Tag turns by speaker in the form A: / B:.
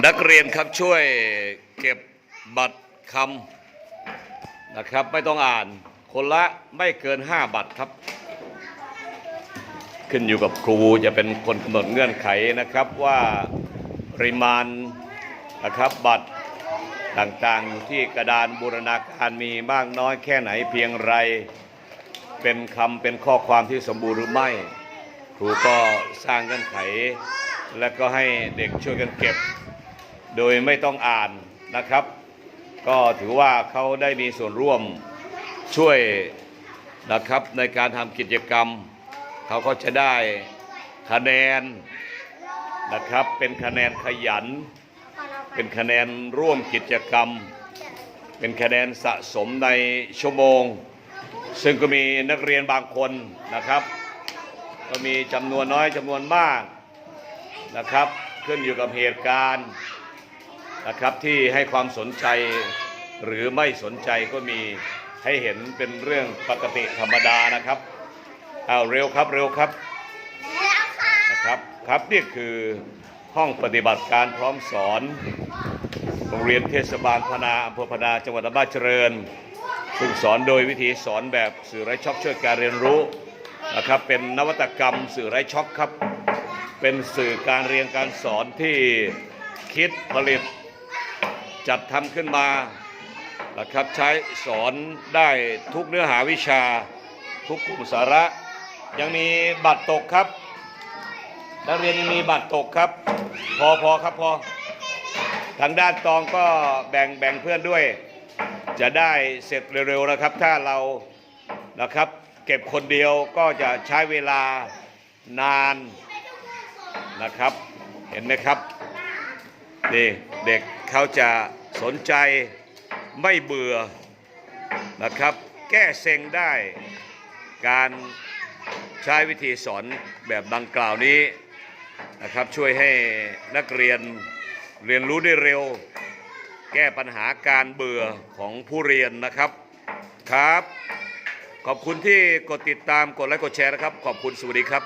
A: นักเรียนครับช่วยเก็บบัตรคำนะครับไม่ต้องอ่านคนละไม่เกิน 5 บัตรครับ ขึ้นอยู่กับครูจะเป็นคนกำหนดเงื่อนไขนะครับว่าปริมาณนะครับบัตรต่างๆ อยู่ที่กระดานบูรณาการมีมากน้อยแค่ไหนเพียงไร เป็นคำเป็นข้อความที่สมบูรณ์หรือไม่ ครูก็สร้างเงื่อนไข และก็ให้เด็กช่วยกันเก็บ โดยไม่ต้องอ่านนะครับ ก็ถือว่าเขาได้มีส่วนร่วมช่วยนะครับในการทำกิจกรรม เขาก็จะได้คะแนนนะครับเป็นคะแนนขยัน เป็นคะแนนร่วมกิจกรรม เป็นคะแนนสะสมในชั่วโมง ซึ่งก็มีนักเรียนบางคนนะครับ ก็มีจำนวนน้อยจำนวนมากนะครับ ขึ้นอยู่กับเหตุการณ์ นะครับที่ให้ความสนใจหรือไม่สนใจก็มีให้เห็นเป็นเรื่องปกติธรรมดานะครับเอาเร็วครับเร็วครับนะครับครับนี่คือห้องปฏิบัติการพร้อมสอนโรงเรียนเทศบาลพนาอำเภอพนาจังหวัดอำนาจเจริญซึ่งสอนโดยวิธีสอนแบบสื่อไร้ช็อกช่วยการเรียนรู้นะครับเป็นนวัตกรรมสื่อไร้ช็อกครับ เป็นสื่อการเรียนการสอนที่คิดผลิต จัดทำขึ้นมานะครับใช้สอนได้ทุกเนื้อหาวิชาทุกกลุ่มสาระ ยังมีบัตรตกครับ นักเรียนยังมีบัตรตกครับ พอพอครับพอทางด้านตองก็แบ่งแบ่งเพื่อนด้วย จะได้เสร็จเร็วๆนะครับ ถ้าเรานะครับ เก็บคนเดียวก็จะใช้เวลานานนะครับ เห็นไหมครับ นี่เด็กเขาจะสนใจไม่เบื่อนะครับ แก้เซ็งได้การใช้วิธีสอนแบบดังกล่าวนี้นะครับช่วยให้นักเรียนเรียนรู้ได้เร็ว แก้ปัญหาการเบื่อของผู้เรียนนะครับครับ ขอบคุณที่กดติดตามกดไลค์กดแชร์นะครับ ขอบคุณสวัสดีครับ